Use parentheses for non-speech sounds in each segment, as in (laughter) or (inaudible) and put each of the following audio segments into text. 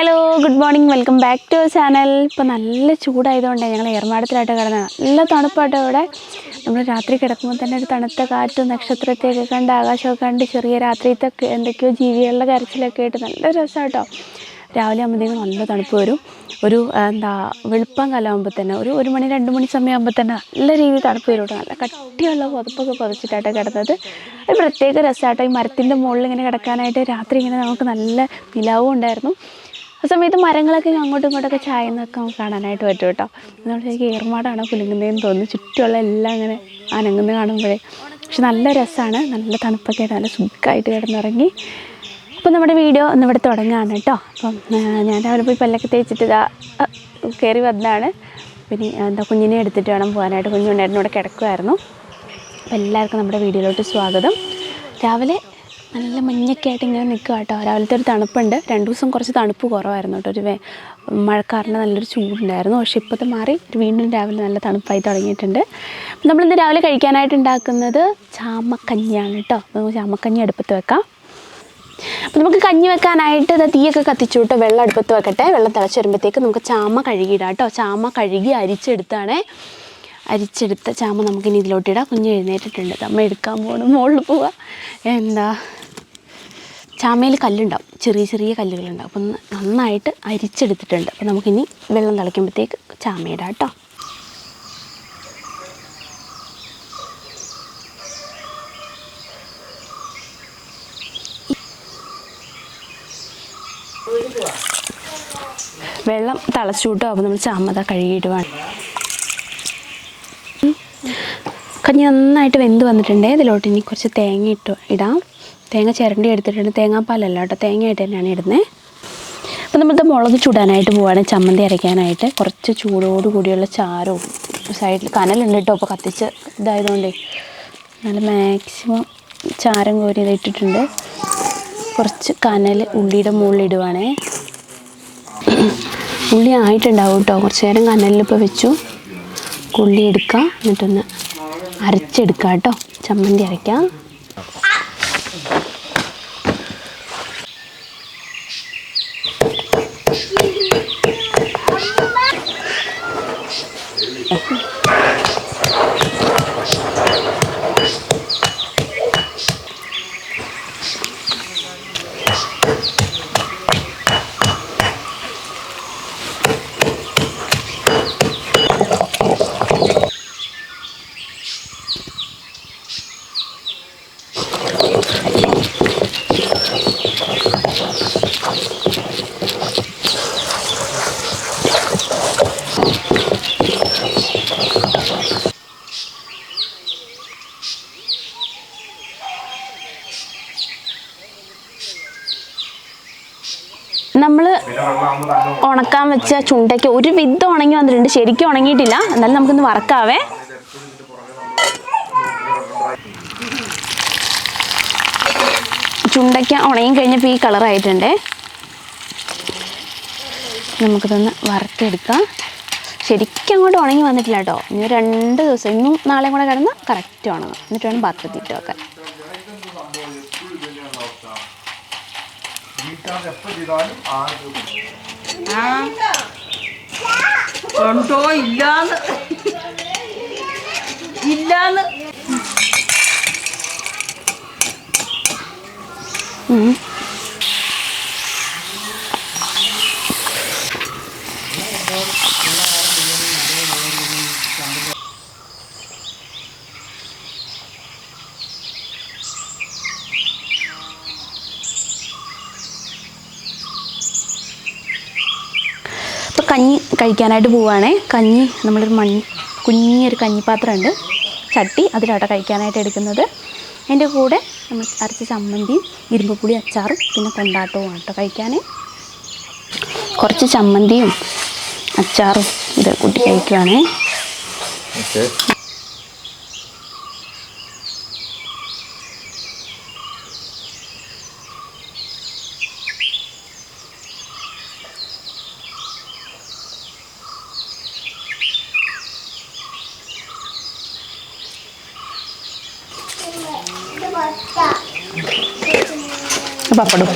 Hello good morning welcome back to channel ഇപ്പോൾ നല്ല ചൂടായതുകൊണ്ട് ഞങ്ങൾ ഏർമാടത്തിലായിട്ട് കിടന്നത്. നല്ല തണുപ്പാട്ടോ ഇവിടെ. നമ്മൾ രാത്രി കിടക്കുമ്പോൾ തന്നെ ഒരു തണുത്ത കാറ്റും നക്ഷത്രത്തെയൊക്കെ കണ്ട് ആകാശമൊക്കെ കണ്ട് ചെറിയ രാത്രിയത്തെ എന്തൊക്കെയോ ജീവികളുടെ കരച്ചിലൊക്കെ ആയിട്ട് നല്ല രസമാട്ടോ രാവിലെ ആകുമ്പോഴത്തേക്കും നല്ല തണുപ്പ് വരും. ഒരു എന്താ വെളുപ്പം കാലമാകുമ്പോൾ തന്നെ ഒരു ഒരു മണി രണ്ട് മണി സമയമാകുമ്പോൾ തന്നെ നല്ല രീതിയിൽ തണുപ്പ് വരും നല്ല കട്ടിയുള്ള പുതപ്പൊക്കെ പുതച്ചിട്ടാണ് കിടന്നത്. ഒരു പ്രത്യേക രസമാട്ടോ ഈ മരത്തിന്റെ മുകളിൽ ഇങ്ങനെ കിടക്കാനായിട്ട് രാത്രി ഇങ്ങനെ നമുക്ക് നല്ല നിലാവും ഉണ്ടായിരുന്നു. ആ സമയത്ത് മരങ്ങളൊക്കെ അങ്ങോട്ടും ഇങ്ങോട്ടൊക്കെ ചായുന്നൊക്കെ കാണാനായിട്ട് പറ്റും കേട്ടോ. നമ്മൾ ശരിക്കും ഏർമാടാണ് കുലുങ്ങുന്നതെന്ന് തോന്നുന്നു. ചുറ്റുമുള്ള എല്ലാം അങ്ങനെ അനങ്ങുന്നത് കാണുമ്പോഴേ. പക്ഷെ നല്ല രസമാണ്. നല്ല തണുപ്പൊക്കെ ആയിട്ട് നല്ല സുഖമായിട്ട് കിടന്നിറങ്ങി. അപ്പോൾ നമ്മുടെ വീഡിയോ ഒന്ന് ഇവിടെ തുടങ്ങുകയാണ് കേട്ടോ. അപ്പം ഞാൻ രാവിലെ പോയി പല്ലൊക്കെ തേച്ചിട്ട് ഇതാ കയറി വന്നതാണ്. പിന്നെ എന്താ കുഞ്ഞിനെ എടുത്തിട്ട് വേണം പോകാനായിട്ട്. കുഞ്ഞുണ്ടായിരുന്നു ഇവിടെ കിടക്കുമായിരുന്നു അപ്പോൾ എല്ലാവർക്കും നമ്മുടെ വീഡിയോയിലോട്ട് സ്വാഗതം. രാവിലെ നല്ല മഞ്ഞൊക്കെ ആയിട്ട് ഇങ്ങനെ നിൽക്കുക കേട്ടോ. രാവിലത്തെ ഒരു തണുപ്പുണ്ട്. രണ്ട് ദിവസം കുറച്ച് തണുപ്പ് കുറവായിരുന്നു കേട്ടോ. ഒരു മഴക്കാറിന് നല്ലൊരു ചൂടുണ്ടായിരുന്നു. പക്ഷെ ഇപ്പോഴത്തെ മാറി വീണ്ടും രാവിലെ നല്ല തണുപ്പായി തുടങ്ങിയിട്ടുണ്ട്. നമ്മളിന്ന് രാവിലെ കഴിക്കാനായിട്ട് ഉണ്ടാക്കുന്നത് ചാമക്കഞ്ഞിയാണ് കേട്ടോ. നമുക്ക് ചാമക്കഞ്ഞി അടുപ്പത്ത് വെക്കാം. അപ്പോൾ നമുക്ക് കഞ്ഞി വെക്കാനായിട്ട് തീയൊക്കെ കത്തിച്ചു കേട്ടോ വെള്ളം അടുപ്പത്ത് വെക്കട്ടെ. വെള്ളം തിളച്ച് വരുമ്പോഴത്തേക്ക് നമുക്ക് ചാമ കഴുകിയിടാം കേട്ടോ. ചാമ കഴുകി അരിച്ചെടുത്താണ്. അരിച്ചെടുത്ത ചാമ നമുക്കിനി ഇതിലോട്ടിടാം കുഞ്ഞ് എഴുന്നേറ്റിട്ടുണ്ട്. അമ്മ എടുക്കാൻ പോകണം മുകളിൽ പോവാം. എന്താ? ചാമയിൽ കല്ലുണ്ടാവും. ചെറിയ ചെറിയ കല്ലുകളുണ്ടാവും. അപ്പം നന്നായിട്ട് അരിച്ചെടുത്തിട്ടുണ്ട്. അപ്പം നമുക്കിനി വെള്ളം തിളയ്ക്കുമ്പോഴത്തേക്ക് ചാമയിടാം കേട്ടോ വെള്ളം തിളച്ചു അപ്പോൾ നമ്മൾ ചാമത കഴുകിയിടുവാണ്. കഞ്ഞി നന്നായിട്ട് വെന്ത് വന്നിട്ടുണ്ട്. ഇതിലോട്ട് ഇനി കുറച്ച് തേങ്ങ ഇട്ട് ഇടാം. തേങ്ങ ചിരണ്ടി എടുത്തിട്ടുണ്ട്. തേങ്ങാപ്പാലല്ല കേട്ടോ തേങ്ങയായിട്ട് തന്നെയാണ് ഇടുന്നത് അപ്പോൾ നമ്മളിത് മുളക് ചൂടാനായിട്ട് പോവാണ്. ചമ്മന്തി അരയ്ക്കാനായിട്ട് കുറച്ച് ചൂടോട് കൂടിയുള്ള ചാരവും സൈഡിൽ കനലുണ്ട് കേട്ടോ അപ്പോൾ കത്തിച്ച് ഇതായതുകൊണ്ടേ. നല്ല മാക്സിമം ചാരം കോരി ഇട്ടിട്ടുണ്ട്. കുറച്ച് കനൽ ഉള്ളിയുടെ മുകളിൽ ഇടുവാണേ. ഉള്ളി ആയിട്ടുണ്ടാവും കേട്ടോ. കുറച്ച് നേരം കനലിൽ ഇപ്പോൾ വെച്ചു. ഉള്ളി എടുക്കാം. എന്നിട്ടൊന്ന് അരച്ചെടുക്കാം കേട്ടോ. ചമ്മന്തി അരയ്ക്കാം. നമ്മൾ വെച്ച ചുണ്ടയ്ക്ക് ഒരു വിധം ഉണങ്ങി വന്നിട്ടുണ്ട്. ശരിക്കും ഉണങ്ങിയിട്ടില്ല. എന്നാലും നമുക്കൊന്ന് വറക്കാവേ. ചുണ്ടയ്ക്ക ഉണങ്ങി കഴിഞ്ഞപ്പോൾ ഈ കളറായിട്ടുണ്ട് നമുക്കിതൊന്ന് വറുത്തെടുക്കാം. ശരിക്കും അങ്ങോട്ട് ഉണങ്ങി വന്നിട്ടില്ല കേട്ടോ. ഇനി രണ്ട് ദിവസം ഇന്നും നാളെയും കൂടെ കിടന്ന് കറക്റ്റ് ഉണങ്ങും. എന്നിട്ട് വേണം പാത്രത്തിൽ ഇട്ട് വെക്കാൻ ഉണ്ടോ ഇല്ലാന്ന്. ഇല്ലാന്ന്. കഞ്ഞി കഴിക്കാനായിട്ട് പോവുകയാണേ കഞ്ഞി നമ്മളൊരു മൺ കുഞ്ഞൊരു കഞ്ഞിപ്പാത്രമുണ്ട് ചട്ടി അതിലാട്ടോ കഴിക്കാനായിട്ട് എടുക്കുന്നത്. എന്റെ കൂടെ നമ്മൾ അരച്ച ചമ്മന്തിയും ഇരുമ്പുപുളി അച്ചാറും പിന്നെ കൊണ്ടാട്ടവും ആട്ടോ കഴിക്കാൻ കുറച്ച് ചമ്മന്തിയും അച്ചാറും ഇത് കൂട്ടി കഴിക്കുവാണേ. പപ്പടും.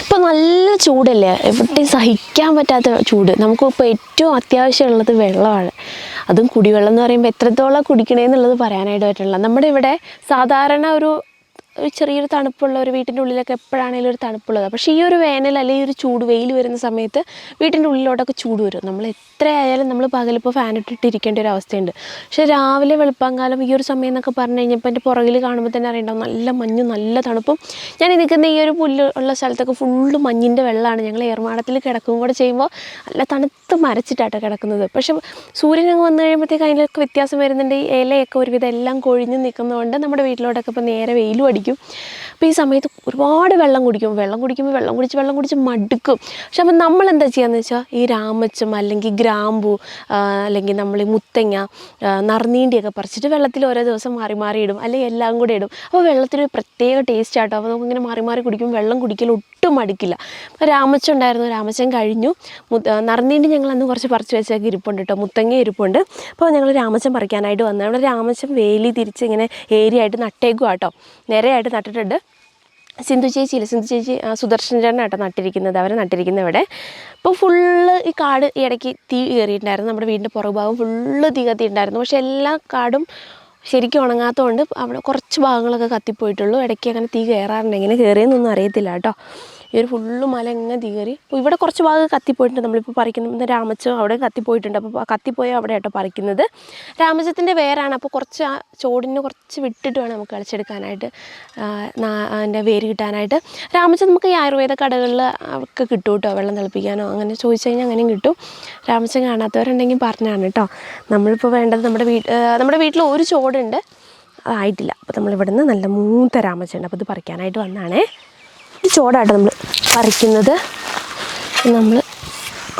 ഇപ്പൊ നല്ല ചൂടല്ലേ? എവിടെയും സഹിക്കാൻ പറ്റാത്ത ചൂട്. നമുക്കിപ്പോൾ ഏറ്റവും അത്യാവശ്യമുള്ളത് വെള്ളമാണ്. അതും കുടിവെള്ളം എന്ന് പറയുമ്പോൾ എത്രത്തോളം കുടിക്കണേന്നുള്ളത് പറയാനായിട്ട് പറ്റുള്ള നമ്മുടെ ഇവിടെ സാധാരണ ഒരു ഒരു ചെറിയൊരു തണുപ്പുള്ള ഒരു വീട്ടിന്റെ ഉള്ളിലൊക്കെ എപ്പോഴാണെങ്കിലും ഒരു തണുപ്പുള്ളത്. പക്ഷേ ഈ ഒരു വേനൽ അല്ലെങ്കിൽ ഒരു ചൂട് വെയിൽ വരുന്ന സമയത്ത് വീട്ടിന്റെ ഉള്ളിലോട്ടൊക്കെ ചൂട് വരും. നമ്മൾ എത്ര ആയാലും നമ്മൾ പകലിപ്പോൾ ഫാൻ ഇട്ടിട്ട് ഇരിക്കേണ്ട ഒരു അവസ്ഥയുണ്ട്. പക്ഷേ രാവിലെ വെളുപ്പാങ്കാലം ഈ ഒരു സമയം എന്നൊക്കെ പറഞ്ഞു കഴിഞ്ഞപ്പോൾ എന്റെ പുറകിൽ കാണുമ്പോൾ തന്നെ അറിയണ്ടാവും. നല്ല മഞ്ഞും നല്ല തണുപ്പും. ഞാൻ നിൽക്കുന്ന ഈ ഒരു പുല്ല് ഉള്ള സ്ഥലത്തൊക്കെ ഫുള്ള് മഞ്ഞിന്റെ വെള്ളമാണ്. ഞങ്ങൾ ഏർമാടത്തിൽ കിടക്കും കൂടെ ചെയ്യുമ്പോൾ നല്ല തണുത്ത് മരച്ചിട്ടാട്ടോ കിടക്കുന്നത്. പക്ഷേ സൂര്യൻ അങ്ങ് വന്നു കഴിയുമ്പോഴത്തേക്ക് അതിലൊക്കെ വ്യത്യാസം വരുന്നുണ്ട്. ഈ ഇലയൊക്കെ ഒരുവിധം എല്ലാം കൊഴിഞ്ഞ് നിൽക്കുന്നതുകൊണ്ട് നമ്മുടെ വീട്ടിലോട്ടൊക്കെ ഇപ്പോൾ നേരെ വെയിലും അടിക്കും. അപ്പോൾ ഈ സമയത്ത് ഒരുപാട് വെള്ളം കുടിക്കും. വെള്ളം കുടിക്കുമ്പോൾ വെള്ളം കുടിച്ച് വെള്ളം കുടിച്ച് മടുക്കും. പക്ഷെ അപ്പം നമ്മൾ എന്താ ചെയ്യാന്ന് വെച്ചാൽ ഈ രാമച്ചം അല്ലെങ്കിൽ ഗ്രാമ്പു അല്ലെങ്കിൽ നമ്മൾ ഈ മുത്തങ്ങ നറുനീണ്ടിയൊക്കെ പറിച്ചിട്ട് വെള്ളത്തിൽ ഓരോ ദിവസം മാറി മാറി ഇടും. അല്ലെങ്കിൽ എല്ലാം കൂടെ ഇടും. അപ്പോൾ വെള്ളത്തിന് ഒരു പ്രത്യേക ടേസ്റ്റ് ആട്ടോ. അപ്പോൾ നമുക്കിങ്ങനെ മാറി മാറി കുടിക്കും വെള്ളം കുടിക്കൽ ഒട്ടും മടുക്കില്ല. അപ്പോൾ രാമച്ചം ഉണ്ടായിരുന്നു. രാമച്ചം കഴിഞ്ഞു. നറുനീണ്ടി ഞങ്ങൾ അന്ന് കുറച്ച് പറിച്ച് വെച്ചൊക്കെ ഇരിപ്പുണ്ട് കേട്ടോ മുത്തങ്ങ ഇരിപ്പുണ്ട്. അപ്പോൾ ഞങ്ങൾ രാമച്ചം പറിക്കാനായിട്ട് വന്നു. അവിടെ രാമച്ചം വേലി തിരിച്ച് ഇങ്ങനെ ഏരിയ ആയിട്ട് നട്ടേക്കും കേട്ടോ നിരയായിട്ട് നട്ടിട്ടുണ്ട്. സിന്ധു ചേച്ചി ചേച്ചിയില്ല സിന്ധു ചേച്ചി സുദർശൻ ചേട്ടനാട്ടോ നട്ടിരിക്കുന്നത്. അവരെ നട്ടിരിക്കുന്നത് ഇവിടെ. അപ്പോൾ ഫുള്ള് ഈ കാട് ഇടയ്ക്ക് തീ കയറിയിട്ടുണ്ടായിരുന്നു. നമ്മുടെ വീടിന്റെ പുറകുഭാഗം ഫുള്ള് തീ കത്തിയിട്ടുണ്ടായിരുന്നു. പക്ഷേ എല്ലാ കാടും ശരിക്കും ഉണങ്ങാത്തതുകൊണ്ട് അവിടെ കുറച്ച് ഭാഗങ്ങളൊക്കെ കത്തിപ്പോയിട്ടുള്ളൂ. ഇടയ്ക്ക് അങ്ങനെ തീ കയറാറുണ്ട് എങ്ങനെ കയറിയെന്നൊന്നും അറിയത്തില്ല കേട്ടോ. ഈ ഒരു ഫുള്ള് മല എങ്ങനെ തീ കയറി അപ്പോൾ ഇവിടെ കുറച്ച് ഭാഗം കത്തിപ്പോയിട്ടുണ്ട്. നമ്മളിപ്പോൾ പറിക്കുന്നത് രാമച്ചം അവിടെ കത്തിപ്പോയിട്ടുണ്ട്. അപ്പോൾ കത്തിപ്പോയ അവിടെ ആയിട്ടോ പറിക്കുന്നത്. രാമച്ചത്തിന്റെ വേരാണ്. അപ്പോൾ കുറച്ച് ആ ചോടിന് കുറച്ച് വിട്ടിട്ട് വേണം നമുക്ക് കളിച്ചെടുക്കാനായിട്ട് അതിന്റെ വേര് കിട്ടാനായിട്ട്. രാമച്ചം നമുക്ക് ഈ ആയുർവേദ കടകളിൽ ഒക്കെ കിട്ടും കേട്ടോ വെള്ളം തിളപ്പിക്കാനോ അങ്ങനെ ചോദിച്ചു കഴിഞ്ഞാൽ അങ്ങനെയും കിട്ടും. രാമച്ചം കാണാത്തവരുണ്ടെങ്കിൽ പറഞ്ഞാണ് കേട്ടോ. നമ്മളിപ്പോൾ വേണ്ടത് നമ്മുടെ വീട്ട് നമ്മുടെ വീട്ടിൽ ഒരു ചോടുണ്ട്. ആയിട്ടില്ല. അപ്പോൾ നമ്മളിവിടുന്ന് നല്ല മൂത്ത രാമച്ചുണ്ട് അപ്പോൾ ഇത് പറിക്കാനായിട്ട് വന്നാണേ. ഈ ചോടാട്ടോ നമ്മൾ പറിക്കുന്നത്. നമ്മൾ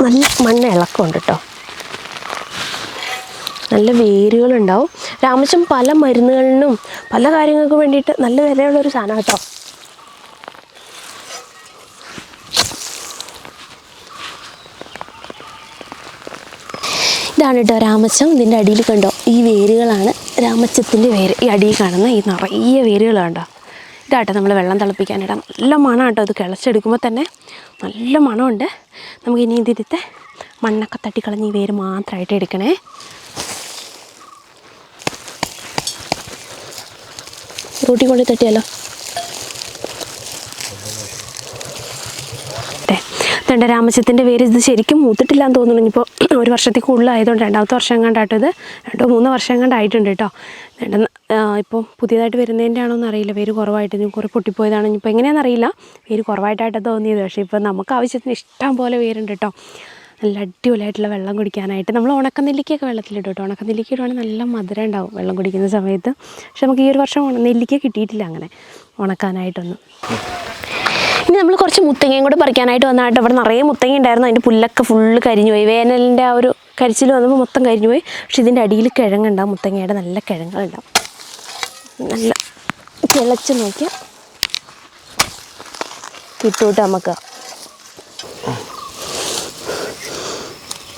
നല്ല മണ്ണ് ഇളക്കമുണ്ട് കേട്ടോ നല്ല വേരുകളുണ്ടാവും. രാമച്ചം പല മരുന്നുകളിനും പല കാര്യങ്ങൾക്കും വേണ്ടിയിട്ട് നല്ല വിലയുള്ളൊരു സാധനം കേട്ടോ ഇതാണ് കേട്ടോ രാമച്ചം ഇതിന്റെ അടിയിൽ കണ്ടോ? ഈ വേരുകളാണ് രാമച്ചത്തിന്റെ വേര് ഈ അടിയിൽ കാണുന്ന ഈ നിറയെ വേരുകളാണ് കണ്ടോ ഇതാട്ടോ നമ്മൾ വെള്ളം തിളപ്പിക്കാനിടാം. നല്ല മണം കേട്ടോ ഇത് കിളച്ചെടുക്കുമ്പോൾ തന്നെ. നല്ല മണമുണ്ട്. നമുക്ക് ഇനി ഇതിരുത്തെ മണ്ണൊക്കെ തട്ടിക്കളഞ്ഞ് ഈ വേര് മാത്രമായിട്ട് എടുക്കണേ. റൂട്ടി കൊണ്ട് തട്ടിയാലോ? തന്റെ രാമച്ചത്തിന്റെ പേര് ഇത് ശരിക്കും മൂത്തിട്ടില്ല എന്ന് തോന്നുന്നു. ഇനിയിപ്പോൾ ഒരു വർഷത്തിൽ കൂടുതലായതുകൊണ്ട് രണ്ടാമത്തെ വർഷം കണ്ടാട്ടോ ഇത്. രണ്ടോ മൂന്ന് വർഷം കണ്ടായിട്ടുണ്ട് കേട്ടോ. ഇപ്പോൾ പുതിയതായിട്ട് വരുന്നതിന്റെ ആണോ എന്ന് അറിയില്ല വേര് കുറവായിട്ട് ഇനി കുറേ പൊട്ടിപ്പോയതാണ് ഇനിയിപ്പോൾ എങ്ങനെയാണെന്ന് അറിയില്ല. വേര് കുറവായിട്ടായിട്ടാണ് തോന്നിയത്. പക്ഷേ ഇപ്പോൾ നമുക്ക് ആവശ്യത്തിന് ഇഷ്ടം പോലെ വേരുണ്ട് കേട്ടോ. നല്ല അടിപൊളിയായിട്ടുള്ള വെള്ളം കുടിക്കാനായിട്ട് നമ്മൾ ഉണക്കനെല്ലിക്കയൊക്കെ വെള്ളത്തിലിടും കേട്ടോ. ഉണക്കനെല്ലിക്ക ഇടുവാണെങ്കിൽ നല്ല മധുരം ഉണ്ടാവും വെള്ളം കുടിക്കുന്ന സമയത്ത്. പക്ഷെ നമുക്ക് ഈ ഒരു വർഷം നെല്ലിക്ക കിട്ടിയിട്ടില്ല അങ്ങനെ ഉണക്കാനായിട്ടൊന്നും. ഇനി നമ്മൾ കുറച്ച് മുത്തങ്ങയും കൂടെ പറിക്കാനായിട്ട് വന്നായിട്ട് ഇവിടെ നിറയെ മുത്തങ്ങ ഉണ്ടായിരുന്നു. അതിന്റെ പുല്ലൊക്കെ ഫുള്ള് കരിഞ്ഞു പോയി വേനലിന്റെ ആ ഒരു കരിച്ചിൽ വന്നപ്പോൾ മൊത്തം കരിഞ്ഞു പോയി പക്ഷെ ഇതിന്റെ അടിയിൽ കിഴങ്ങുണ്ടാവും മുത്തങ്ങയുടെ നല്ല കിഴങ്ങുകളുണ്ടാവും. നല്ല തിളച്ച് നോക്കിയാൽ കിട്ടൂട്ടോ നമുക്ക്.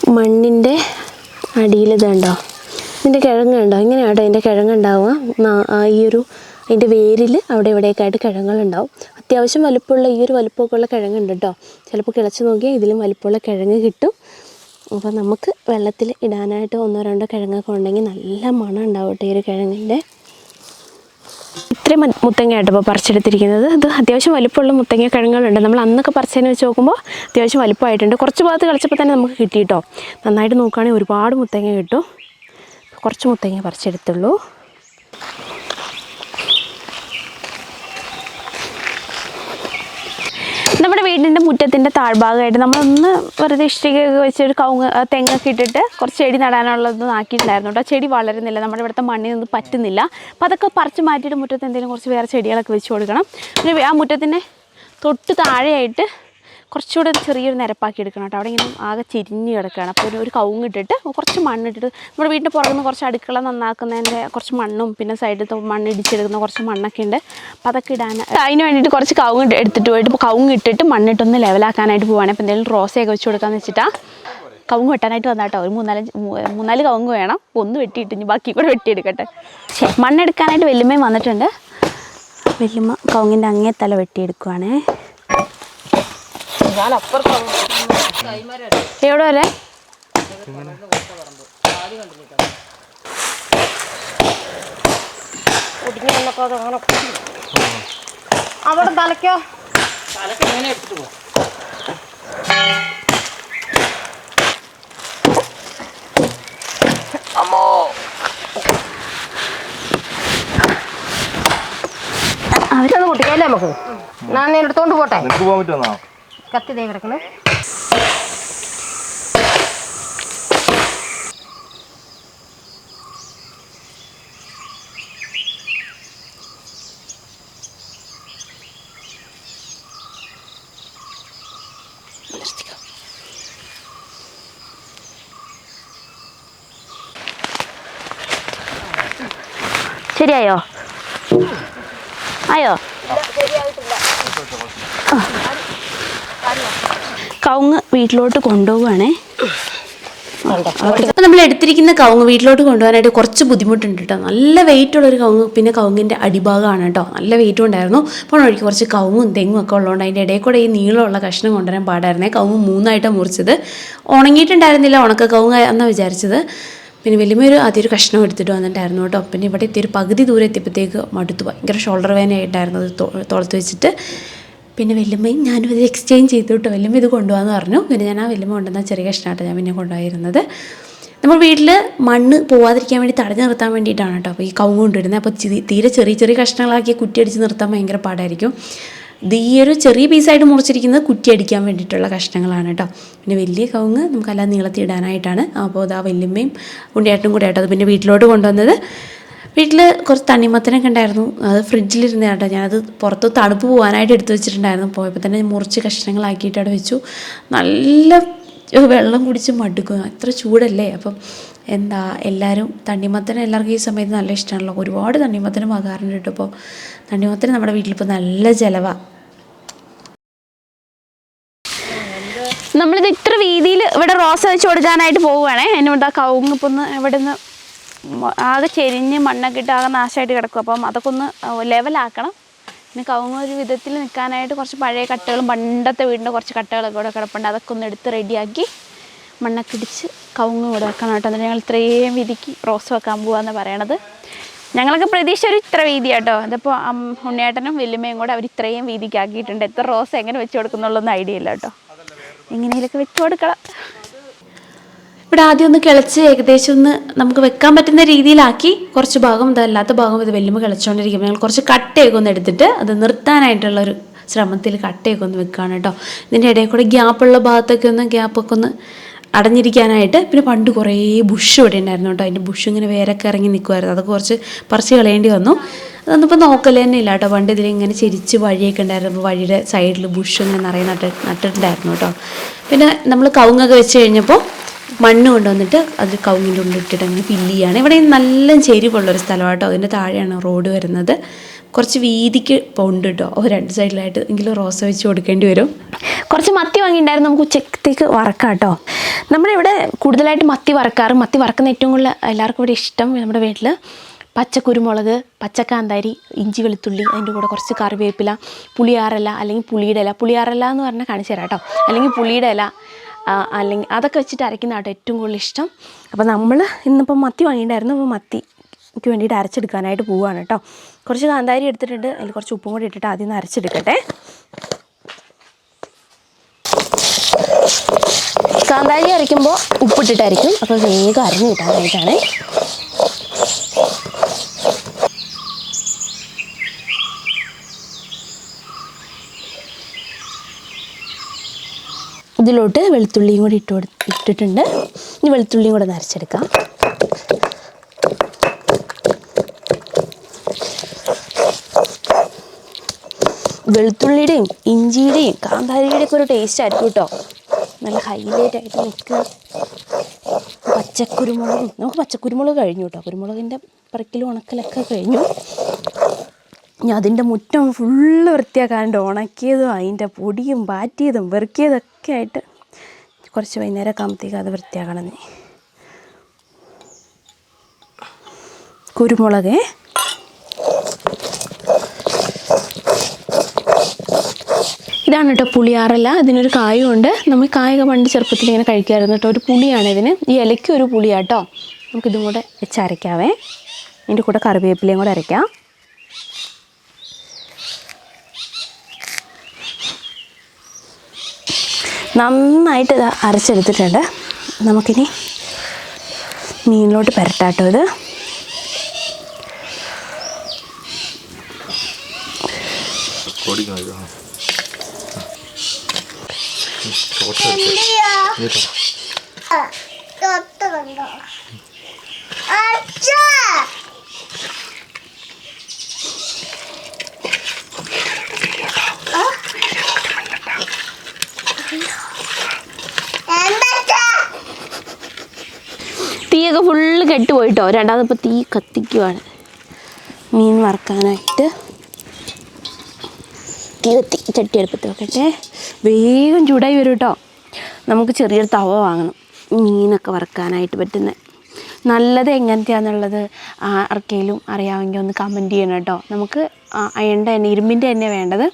മണ്ണിന്റെ അടിയിൽ ഇതുണ്ടോ ഇതിന്റെ കിഴങ്ങ് കണ്ടോ? ഇങ്ങനെയാട്ടോ അതിന്റെ കിഴങ്ങുണ്ടാവുക നാ- ആ ഈ ഒരു അതിന്റെ വേരിൽ അവിടെ ഇവിടെയൊക്കെ ആയിട്ട് കിഴങ്ങുകളുണ്ടാവും അത്യാവശ്യം വലുപ്പമുള്ള ഈ ഒരു വലുപ്പമൊക്കെ ഉള്ള കിഴങ്ങുണ്ട് കേട്ടോ. ചിലപ്പോൾ കിളച്ച് നോക്കിയാൽ ഇതിലും വലുപ്പമുള്ള കിഴങ്ങ് കിട്ടും. അപ്പോൾ നമുക്ക് വെള്ളത്തിൽ ഇടാനായിട്ട് ഒന്നോ രണ്ടോ കിഴങ്ങൊക്കെ ഉണ്ടെങ്കിൽ നല്ല മണം ഉണ്ടാവും കേട്ടോ ഈ ഒരു കിഴങ്ങിന്റെ. ഇത്രയും മുത്തങ്ങയായിട്ട് ഇപ്പോൾ പറിച്ചെടുത്തിരിക്കുന്നത്. ഇത് അത്യാവശ്യം വലിപ്പമുള്ള മുത്തങ്ങ കിഴങ്ങുകളുണ്ട്. നമ്മൾ അന്നൊക്കെ പറിച്ചതിനെ വെച്ച് നോക്കുമ്പോൾ അത്യാവശ്യം വലിപ്പമായിട്ടുണ്ട്. കുറച്ച് ഭാഗത്ത് കളിച്ചപ്പോൾ തന്നെ നമുക്ക് കിട്ടി കേട്ടോ. നന്നായിട്ട് നോക്കുകയാണെങ്കിൽ ഒരുപാട് മുത്തങ്ങ കിട്ടും. കുറച്ച് മുത്തങ്ങ പറിച്ചെടുത്തുള്ളൂ. നമ്മുടെ വീടിന്റെ മുറ്റത്തിന്റെ താഴ്ഭാഗമായിട്ട് നമ്മളൊന്ന് വെറുതെ ഇഷ്ടികയൊക്കെ വെച്ചൊരു ആ, തെങ്ങൊക്കെ ഇട്ടിട്ട് കുറച്ച് ചെടി നടാനുള്ളതൊന്നും ആക്കിയിട്ടുണ്ടായിരുന്നു കേട്ടോ. ചെടി വളരുന്നില്ല. നമ്മുടെ ഇവിടുത്തെ മണ്ണിനൊന്നും പറ്റുന്നില്ല. അപ്പോൾ അതൊക്കെ പറിച്ച് മാറ്റിയിട്ട് മുറ്റത്ത് എന്തെങ്കിലും കുറച്ച് വേറെ ചെടികളൊക്കെ വെച്ച് കൊടുക്കണം. പിന്നെ ആ മുറ്റത്തിന്റെ തൊട്ട് താഴെയായിട്ട് കുറച്ചുകൂടെ ചെറിയൊരു നിരപ്പാക്കി എടുക്കണം കേട്ടോ. അവിടെ ഇങ്ങനെ ആകെ ചിരിഞ്ഞ് കിടക്കുകയാണ്. അപ്പോൾ ഒരു ഒരു കവുങ്ങിട്ടിട്ട് കുറച്ച് മണ്ണിട്ടിട്ട് നമ്മുടെ വീടിന്റെ പുറകുനിന്ന് കുറച്ച് അടുക്കള നന്നാക്കുന്നതിന്റെ കുറച്ച് മണ്ണും പിന്നെ സൈഡിൽ മണ്ണ് ഇടിച്ചെടുക്കുന്ന കുറച്ച് മണ്ണൊക്കെ ഉണ്ട്. അപ്പോൾ അതൊക്കെ ഇടാൻ അതിന് വേണ്ടിയിട്ട് കുറച്ച് കവുങ്ങ് എടുത്തിട്ട് പോയിട്ട് ഇപ്പോൾ കവുങ്ങിട്ടിട്ട് മണ്ണിട്ടൊന്ന് ലെവലാക്കാനായിട്ട് പോവാണ്. അപ്പോൾ എന്തെങ്കിലും റോസയൊക്കെ വെച്ച് കൊടുക്കാമെന്ന് വെച്ചിട്ടാ. കവുങ്ങ് വെട്ടാനായിട്ട് വന്നാട്ടോ ഒരു മൂന്നാൽ മൂന്നാൽ കവുങ്ങ് വേണം. ഒന്ന് വെട്ടിയിട്ട് ഇനി ബാക്കി കൂടെ വെട്ടിയെടുക്കട്ടെ. ശരി മണ്ണെടുക്കാനായിട്ട് വെല്ലുമ്മയും വന്നിട്ടുണ്ട്. വെല്ലുമ്മ കവുങ്ങിന്റെ അങ്ങേ തല വെട്ടിയെടുക്കുവാണേ. എവിടെ വരെ? ഒടിഞ്ഞു വന്നപ്പോ അത് അങ്ങനെ. അവിടെ തലക്കോ പോ അവരൊന്ന് കുട്ടിക്കല്ലേ നമുക്ക്? ഞാൻ എടുത്തോണ്ട് പോട്ടെ. പോകാൻ പറ്റുമെന്നാ കത്തി ദേ കിടക്കണേ. ശരിയായോ? ആയോ? കവുങ്ങ് വീട്ടിലോട്ട് കൊണ്ടുപോവുകയാണേ. അപ്പോൾ നമ്മൾ എടുത്തിരിക്കുന്ന കവുങ്ങ് വീട്ടിലോട്ട് കൊണ്ടുപോകാനായിട്ട് കുറച്ച് ബുദ്ധിമുട്ടുണ്ട് കേട്ടോ. നല്ല വെയിറ്റ് ഉള്ളൊരു കവുങ്ങ് പിന്നെ കവുങ്ങിന്റെ അടിഭാഗമാണ് കേട്ടോ. നല്ല വെയിറ്റും ഉണ്ടായിരുന്നു. അപ്പോൾ വഴിക്ക് കുറച്ച് കവുങ്ങും തെങ്ങും ഒക്കെ ഉള്ളതുകൊണ്ട് അതിന്റെ ഇടയിൽ കൂടെ ഈ നീളമുള്ള കഷ്ണം കൊണ്ടുവരാൻ പാടായിരുന്നേ. കവുങ്ങ് മൂന്നായിട്ടാണ് മുറിച്ചത്. ഉണങ്ങിയിട്ടുണ്ടായിരുന്നില്ല ഉണക്ക കവുങ്ങ് എന്നാണ് വിചാരിച്ചത്. പിന്നെ വലിയൊരു ആദ്യം ഒരു കഷ്ണം എടുത്തിട്ട് വന്നിട്ടായിരുന്നു കേട്ടോ. പിന്നെ ഇവിടെ ഇത്തിരി പകുതി ദൂരെ എത്തിയപ്പോഴത്തേക്ക് മടുത്തു. ഭയങ്കര ഷോൾഡർ വേദനയായിട്ടായിരുന്നു അത് തോളത്ത് വെച്ചിട്ട്. പിന്നെ വല്യമ്മയും ഞാനും ഇത് എക്സ്ചേഞ്ച് ചെയ്തിട്ട്. വല്യമ്മ ഇത് കൊണ്ടുപോകാന്ന് പറഞ്ഞു. പിന്നെ ഞാൻ ആ വല്യമ്മ കൊണ്ടുവന്ന ചെറിയ കഷ്ണമായിട്ട് ഞാൻ പിന്നെ കൊണ്ടുപോയിരുന്നത്. നമ്മൾ വീട്ടിൽ മണ്ണ് പോവാതിരിക്കാൻ വേണ്ടി തടഞ്ഞു നിർത്താൻ വേണ്ടിയിട്ടാണ് കേട്ടോ അപ്പോൾ ഈ കവുങ്ങ് കൊണ്ടുവരുന്നത്. അപ്പോൾ തീരെ ചെറിയ ചെറിയ കഷ്ണങ്ങളാക്കി കുറ്റി അടിച്ച് നിർത്താൻ ഭയങ്കര പാടായിരിക്കും. ഇത് ഈ ഒരു ചെറിയ പീസായിട്ട് മുറിച്ചിരിക്കുന്നത് കുറ്റി അടിക്കാൻ വേണ്ടിയിട്ടുള്ള കഷ്ണങ്ങളാണ് കേട്ടോ. പിന്നെ വലിയ കവുങ്ങ് നമുക്കെല്ലാം നീളത്തി ഇടാനായിട്ടാണ് അപ്പോൾ അത് ആ വല്യമ്മയും ഉണ്ണിയായിട്ടും കൂടെ ആയിട്ടോ അത് പിന്നെ വീട്ടിലോട്ട് കൊണ്ടുവന്നത്. വീട്ടിൽ കുറച്ച് തണ്ണിമത്തനൊക്കെ ഉണ്ടായിരുന്നു. അത് ഫ്രിഡ്ജിലിരുന്ന കേട്ടോ. ഞാനത് പുറത്ത് തണുപ്പ് പോകാനായിട്ട് എടുത്തു വെച്ചിട്ടുണ്ടായിരുന്നു. പോയപ്പോൾ തന്നെ മുറിച്ച് കഷ്ണങ്ങളാക്കിയിട്ട് അവിടെ വെച്ചു. നല്ല വെള്ളം കുടിച്ച് മടുക്കും. അത്ര ചൂടല്ലേ? അപ്പം എന്താ എല്ലാവരും തണ്ണിമത്തന് എല്ലാവർക്കും ഈ സമയത്ത് നല്ല ഇഷ്ടമാണല്ലോ ഒരുപാട് തണ്ണിമത്തനും ആകാറുണ്ട് കേട്ടോ. അപ്പോൾ തണ്ണിമത്തന് നമ്മുടെ വീട്ടിലിപ്പോൾ നല്ല ചിലവാണ് നമ്മളിത് ഇത്ര വീതിയിൽ ഇവിടെ റോസ വെച്ച് കൊടുക്കാനായിട്ട് പോവുകയാണേ. അതിനുകൊണ്ട് ആ കവുങ്ങ് ഇപ്പം ഇവിടെ നിന്ന് ആകെ ചെരിഞ്ഞ് മണ്ണൊക്കെ ഇട്ട് ആകെ നാശമായിട്ട് കിടക്കും. അപ്പം അതൊക്കെ ഒന്ന് ലെവലാക്കണം പിന്നെ കവുങ്ങ ഒരു വിധത്തിൽ നിൽക്കാനായിട്ട് കുറച്ച് പഴയ കട്ടകളും പണ്ടത്തെ വീടിന്റെ കുറച്ച് കട്ടകളൊക്കെ ഇവിടെ കിടപ്പുണ്ട്. അതൊക്കെ ഒന്ന് എടുത്ത് റെഡിയാക്കി മണ്ണൊക്കെ ഇടിച്ച് കവുങ്ങ് ഇവിടെ വെക്കണം കേട്ടോ. ഞങ്ങൾ ഇത്രയും വീതിക്ക് റോസ് വെക്കാൻ പോവാന്ന് പറയണത്. ഞങ്ങളൊക്കെ പ്രതീക്ഷ ഒരു ഇത്ര വീതി കേട്ടോ. ഇതിപ്പോൾ ഉണ്ണിയേട്ടനും വല്യമ്മയും കൂടെ അവർ ഇത്രയും വീതിക്കാക്കിയിട്ടുണ്ട് എത്ര റോസ് എങ്ങനെ വെച്ച് കൊടുക്കുന്നുള്ളൊന്നും ഐഡിയ ഇല്ല കേട്ടോ. എങ്ങനെയൊക്കെ വെച്ച് കൊടുക്കണം. ഇവിടെ ആദ്യം ഒന്ന് കിളച്ച് ഏകദേശം ഒന്ന് നമുക്ക് വെക്കാൻ പറ്റുന്ന രീതിയിലാക്കി കുറച്ച് ഭാഗം ഇതല്ലാത്ത ഭാഗം ഇത് വെല്ലുമ്പോൾ കിളച്ചുകൊണ്ടിരിക്കുമ്പോൾ ഞങ്ങൾ കുറച്ച് കട്ടയൊക്കെ ഒന്ന് എടുത്തിട്ട് അത് നിർത്താനായിട്ടുള്ള ഒരു ശ്രമത്തിൽ കട്ടയൊക്കെ ഒന്ന് വെക്കുകയാണ് കേട്ടോ. ഇതിന്റെ ഇടയിൽ കൂടെ ഗ്യാപ്പുള്ള ഭാഗത്തൊക്കെ ഒന്ന് ഗ്യാപ്പൊക്കെ ഒന്ന് അടഞ്ഞിരിക്കാനായിട്ട് പിന്നെ പണ്ട് കുറേ ബുഷ് ഇവിടെ ഉണ്ടായിരുന്നു കേട്ടോ. അതിന്റെ ബുഷ് ഇങ്ങനെ വേരൊക്കെ ഇറങ്ങി നിൽക്കുമായിരുന്നു അതൊക്കെ കുറച്ച് പറിച്ച് കളയേണ്ടി വന്നു. അതൊന്നും ഇപ്പോൾ നോക്കൽ തന്നെ ഇല്ല കേട്ടോ. പണ്ട് ഇതിലിങ്ങനെ ചിരിച്ച് വഴിയൊക്കെ ഉണ്ടായിരുന്നു. അപ്പോൾ വഴിയുടെ സൈഡിൽ ബുഷ് ഇങ്ങനെ നിറയെ നട്ട് നട്ടിട്ടുണ്ടായിരുന്നു കേട്ടോ. പിന്നെ നമ്മൾ കവുങ്ങൊക്കെ വെച്ച് കഴിഞ്ഞപ്പോൾ മണ്ണ് കൊണ്ടുവന്നിട്ട് അത് കവുങ്ങിന്റെ ഉള്ളിൽ ഇട്ടിട്ട് അങ്ങനെ ഫില്ല് ചെയ്യുകയാണ്. ഇവിടെ നല്ല ചെരിവുള്ളൊരു സ്ഥലമാട്ടോ. അതിന്റെ താഴെയാണ് റോഡ് വരുന്നത്. കുറച്ച് വീതിക്ക് പോണ്ട് കേട്ടോ ഓ രണ്ട് സൈഡിലായിട്ട് എങ്കിലും റോസ വെച്ച് കൊടുക്കേണ്ടി വരും. കുറച്ച് മത്തി വാങ്ങിയിട്ടുണ്ടായിരുന്നു. നമുക്ക് ഉച്ചത്തേക്ക് വറക്കാം കേട്ടോ നമ്മളിവിടെ കൂടുതലായിട്ട് മത്തി വറക്കാറ്. മത്തി വറക്കുന്ന ഏറ്റവും കൂടുതൽ എല്ലാവർക്കും ഇവിടെ ഇഷ്ടം നമ്മുടെ വീട്ടിൽ പച്ചക്കുരുമുളക് പച്ചക്കാന്താരി ഇഞ്ചി വെളുത്തുള്ളി അതിന്റെ കൂടെ കുറച്ച് കറിവേപ്പില പുളിയാറില അല്ലെങ്കിൽ പുളിയുടെ ഇല. പുളിയാറില എന്ന് പറഞ്ഞാൽ കാണിച്ചു തരാം കേട്ടോ അല്ലെങ്കിൽ പുളിയുടെ ഇല അല്ലെങ്കിൽ അതൊക്കെ വെച്ചിട്ട് അരയ്ക്കുന്ന കേട്ടോ ഏറ്റവും കൂടുതൽ ഇഷ്ടം. അപ്പോൾ നമ്മൾ ഇന്നിപ്പോൾ മത്തി വാങ്ങിയിട്ടുണ്ടായിരുന്നു. അപ്പോൾ മത്തിക്ക് വേണ്ടിയിട്ട് അരച്ചെടുക്കാനായിട്ട് പോവുകയാണ് കേട്ടോ കുറച്ച് കാന്താരി എടുത്തിട്ടുണ്ട്. അതിൽ കുറച്ച് ഉപ്പും കൂടി ഇട്ടിട്ട് ആദ്യം ഒന്ന് അരച്ചെടുക്കട്ടെ. കാന്താരി അരയ്ക്കുമ്പോൾ ഉപ്പിട്ടിട്ടായിരിക്കും. അപ്പോൾ വേഗം അരഞ്ഞു കിട്ടാനായിട്ടാണ്. ഇതിലോട്ട് വെളുത്തുള്ളിയും കൂടി ഇട്ട് ഇട്ടിട്ടുണ്ട്. ഇനി വെളുത്തുള്ളിയും കൂടെ നരച്ചെടുക്കാം വെളുത്തുള്ളിയുടെയും ഇഞ്ചിയുടെയും കാന്താരിയുടെയും ഒക്കെ ഒരു ടേസ്റ്റ് ആയിരിക്കും കേട്ടോ നല്ല ഹൈലൈറ്റ് ആയിട്ട് നിൽക്കുക പച്ചക്കുരുമുളകും നമുക്ക് പച്ചക്കുരുമുളക് കഴിഞ്ഞു കേട്ടോ കുരുമുളകിന്റെ പറിക്കലും ഉണക്കലൊക്കെ കഴിഞ്ഞു. ഇനി അതിന്റെ മുറ്റം ഫുള്ള് വൃത്തിയാക്കാണ്ട് ഉണക്കിയതും അതിന്റെ പൊടിയും പാറ്റിയതും വെറുക്കിയതൊക്കെ ആയിട്ട് കുറച്ച് വൈകുന്നേരം ആകുമ്പോഴത്തേക്ക് അത് വൃത്തിയാക്കണം നീ. കുരുമുളക്. ഇതാണ് കേട്ടോ പുളിയാറല്ല ഇതിനൊരു കായുണ്ട്. നമ്മൾ കായൊക്കെ പണ്ട് ചെറുപ്പത്തിൽ ഇങ്ങനെ കഴിക്കാമായിരുന്നു കേട്ടോ. ഒരു പുളിയാണ് ഇതിന്. ഈ ഇലയ്ക്കൊരു പുളിയാട്ടോ. നമുക്കിതും കൂടെ വെച്ച് അരയ്ക്കാവേ. ഇതിന്റെ കൂടെ കറിവേപ്പിലയും കൂടെ അരയ്ക്കാം. നന്നായിട്ട് ഇത് അരച്ചെടുത്തിട്ടുണ്ട്. നമുക്കിനി മീനിലോട്ട് പുരട്ടാട്ടോ ഇത്. ഓടിക്കുന്നത് ഷോർട്സ് എടുത്ത് തീയൊക്കെ ഫുള്ള് കെട്ടുപോയിട്ടോ? രണ്ടാമതിപ്പോൾ തീ കത്തിക്കുവാണ്. മീൻ വറക്കാനായിട്ട് തീ കത്തി ചട്ടി എടുപ്പത്തി വെക്കട്ടെ. വേഗം ചൂടായി വരും കേട്ടോ നമുക്ക് ചെറിയൊരു തവ വാങ്ങണം. മീനൊക്കെ വറക്കാനായിട്ട് പറ്റുന്ന. നല്ലത് എങ്ങനത്തെയാണെന്നുള്ളത് ആർക്കെങ്കിലും അറിയാമെങ്കിൽ ഒന്ന് കമന്റ് ചെയ്യണം കേട്ടോ നമുക്ക് അയണ്ട എണ്ണ ഇരുമ്പിന്റെ എണ്ണ വേണ്ടത്.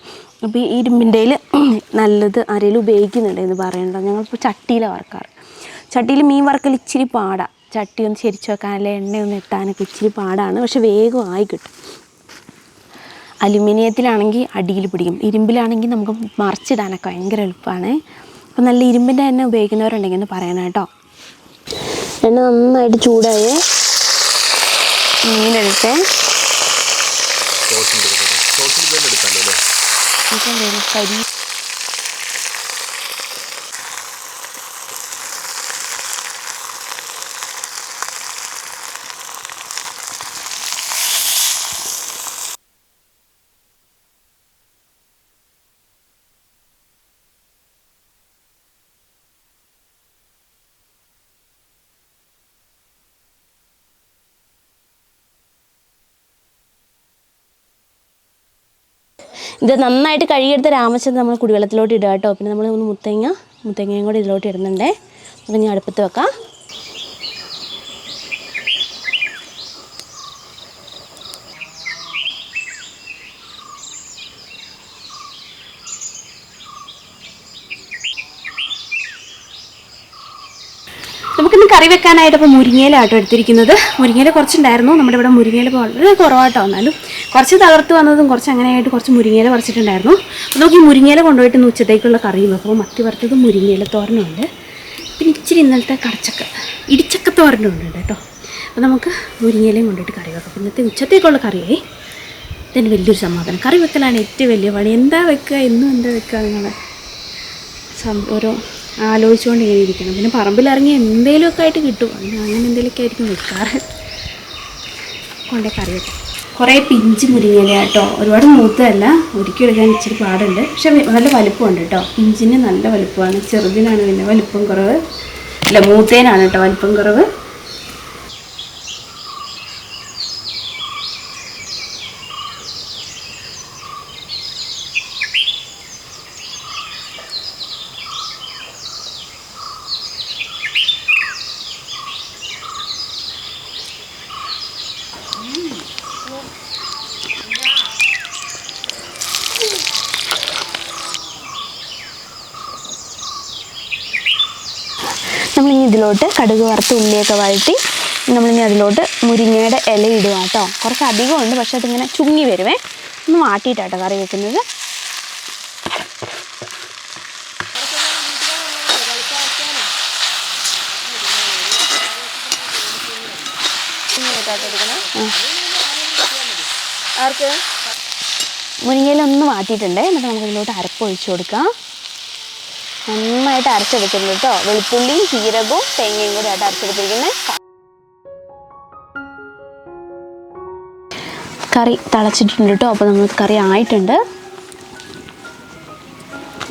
അപ്പോൾ ഈ ഇരുമ്പിന്റെയിൽ (clears throat) നല്ലത് ആരെങ്കിലും ഉപയോഗിക്കുന്നുണ്ടെന്ന് പറയണ്ടോ ഞങ്ങളിപ്പോൾ ചട്ടിയിലാണ് വറക്കാറ്. ചട്ടിയിൽ മീൻ വറക്കൽ ഇച്ചിരി പാടാണ് ചട്ടി ഒന്ന് വെക്കാൻ അല്ലെ എണ്ണയൊന്ന് എത്താനൊക്കെ ഇച്ചിരി പാടാണ്. പക്ഷെ വേഗം ആയി കിട്ടും. അലുമിനിയത്തിലാണെങ്കിൽ അടിയിൽ പിടിക്കും. ഇരുമ്പിലാണെങ്കിൽ നമുക്ക് മറിച്ചിടാനൊക്കെ ഭയങ്കര എളുപ്പമാണ്. അപ്പം നല്ല ഇരുമ്പിന്റെ എണ്ണ ഉപയോഗിക്കുന്നവരുണ്ടെങ്കിൽ ഒന്ന് പറയണം കേട്ടോ. എണ്ണ നന്നായിട്ട് ചൂടായേ. വേറെ ഷോർട്സിന്റെ ഇത് നന്നായിട്ട് കഴുകിയെടുത്ത രാമച്ചന്ദ്രൻ നമ്മൾ കുടിവെള്ളത്തിലോട്ട് ഇടുക കേട്ടോ. പിന്നെ നമ്മൾ മുത്തങ്ങ മുത്തങ്ങയും കൂടി ഇതിലോട്ട് ഇടുന്നുണ്ടേ. അപ്പം ഞാൻ അടുപ്പത്ത് വെക്കാം നമുക്കിന്ന് കറി വെക്കാനായിട്ട് ഇപ്പോൾ മുരിങ്ങയിലാട്ടോ എടുത്തിരിക്കുന്നത്. മുരിങ്ങയിൽ കുറച്ചുണ്ടായിരുന്നു. നമ്മുടെ ഇവിടെ മുരിങ്ങയിൽ വളരെ കുറവായിട്ട് വന്നാലും കുറച്ച് തകർത്ത് വന്നതും കുറച്ച് അങ്ങനെയായിട്ട് കുറച്ച് മുരിങ്ങയില പറിച്ചിട്ടുണ്ടായിരുന്നു. അപ്പോൾ നമുക്ക് ഈ മുരിങ്ങയില കൊണ്ടുപോയിട്ട് ഇന്ന് ഉച്ചത്തേക്കുള്ള കറിയും വെക്കുമ്പോൾ മത്തി വറുത്തത് മുരിങ്ങയില തോരനുണ്ട്. പിന്നെ ഇച്ചിരി ഇന്നലത്തെ കടച്ചക്ക ഇടിച്ചക്ക തോരനുണ്ട് കേട്ടോ. അപ്പോൾ നമുക്ക് മുരിങ്ങയിലയും കൊണ്ടുപോയിട്ട് കറി വെക്കാം. അപ്പോൾ ഇന്നത്തെ ഉച്ചത്തേക്കുള്ള കറിയായി. ഇതിന് വലിയൊരു സമാധാനം. കറി വെക്കലാണ് ഏറ്റവും വലിയ പണി. എന്താ വെക്കുക? എന്നും എന്താ വെക്കുക നിങ്ങളെ സം- ഓരോ ആലോചിച്ചുകൊണ്ട് ഇങ്ങനെ ഇരിക്കണം പിന്നെ പറമ്പിലിറങ്ങി എന്തെങ്കിലുമൊക്കെ ആയിട്ട് കിട്ടും. അങ്ങനെ എന്തെങ്കിലുമൊക്കെ ആയിരിക്കും വെക്കാറ് കൊണ്ടേ കറി വെക്കാം കുറേ പിഞ്ച് മുരിങ്ങയില കേട്ടോ. ഒരുപാട് മൂത്തതല്ല. ഒരുക്കിയെടുക്കാൻ ഇച്ചിരി പാടുണ്ട്. പക്ഷെ നല്ല വലുപ്പമുണ്ട് കേട്ടോ. പിഞ്ചിന് നല്ല വലുപ്പമാണ്. ചെറുതിനാണ് പിന്നെ വലിപ്പം കുറവ്. അല്ല മൂത്തേനാണ് കേട്ടോ വലിപ്പം കുറവ് നമ്മളിനി ഇതിലോട്ട് കടുക് വറുത്ത് ഉള്ളിയൊക്കെ വഴറ്റി നമ്മളിനി അതിലോട്ട് മുരിങ്ങയുടെ ഇല ഇടുക കേട്ടോ. കുറച്ച് അധികം ഉണ്ട് പക്ഷെ അതിങ്ങനെ ചുങ്ങി വരുവേ. ഒന്ന് മാറ്റിയിട്ടാട്ടോ കറി വെക്കുന്നത്. മുരിങ്ങയിലൊന്ന് മാറ്റിയിട്ടുണ്ട് എന്നിട്ട് നമുക്ക് ഇതിലോട്ട് അരപ്പ് ഒഴിച്ചു കൊടുക്കാം. നന്നായിട്ട് അരച്ചെടുത്തിട്ടുണ്ട് കേട്ടോ വെളുത്തുള്ളിയും ജീരകവും തേങ്ങയും കൂടി ആയിട്ട് അരച്ചെടുത്തിരിക്കുന്നത് കറി തിളച്ചിട്ടുണ്ട് കേട്ടോ അപ്പോൾ നമ്മൾ കറി ആയിട്ടുണ്ട്.